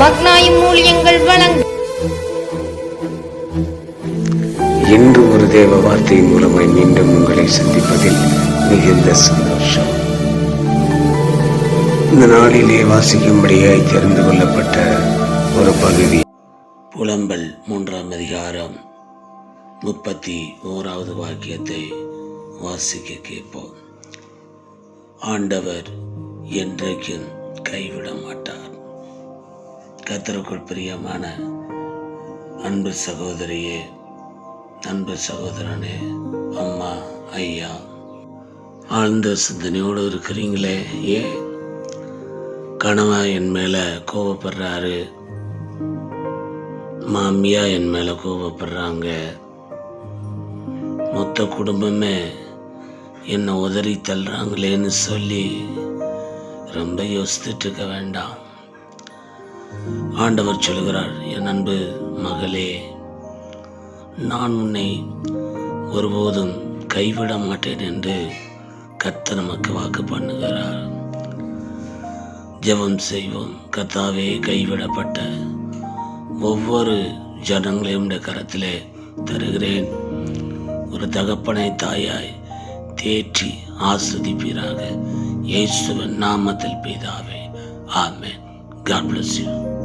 மக்னாயும் வழங்கும் இன்று ஒரு தேவ வார்த்தை மூலமாய் மீண்டும் உங்களை சந்திப்பதில் மிகுந்த சந்தோஷம். இந்த நாளிலே வாசிக்கும்படியாய் தெரிந்து கொள்ளப்பட்ட ஒரு பகுதி. புலம்பல் மூன்றாம் அதிகாரம் முப்பத்தி ஓராவது வாக்கியத்தை வாசிக்க கேட்போம். ஆண்டவர் என்றைக்கும் கைவிட மாட்டார் கத்தருக்குள் பிரியமான அன்பு சகோதரியே அன்பு சகோதரனே அம்மா ஐயா ஆழ்ந்த சிந்தனையோடு இருக்கிறீங்களே? ஏன் கணவன் என் மேலே கோவப்படுறாரு மாமியா என் மேலே கோவப்படுறாங்க மொத்த குடும்பமே என்னை உதறி தள்ளுறாங்களேன்னு சொல்லி ரொம்ப யோசித்துட்டு இருக்க வேண்டாம். ஆண்டவர் சொல்கிறார் என் அன்பு மகளே நான் உன்னை ஒருபோதும் கைவிட மாட்டேன் என்று கர்த்தர் நமக்கு வாக்கு பண்ணுகிறார். ஜெபம் செய்வோம். கர்த்தாவே கைவிடப்பட்ட ஒவ்வொரு ஜனங்களையும் கரத்திலே தருகிறேன். ஒரு தகப்பனை தாயாய் தேற்றி ஆஸ்வதிப்பீராக. இயேசுவன் நாமத்தில் பிதாவே. ஆமேன். God bless you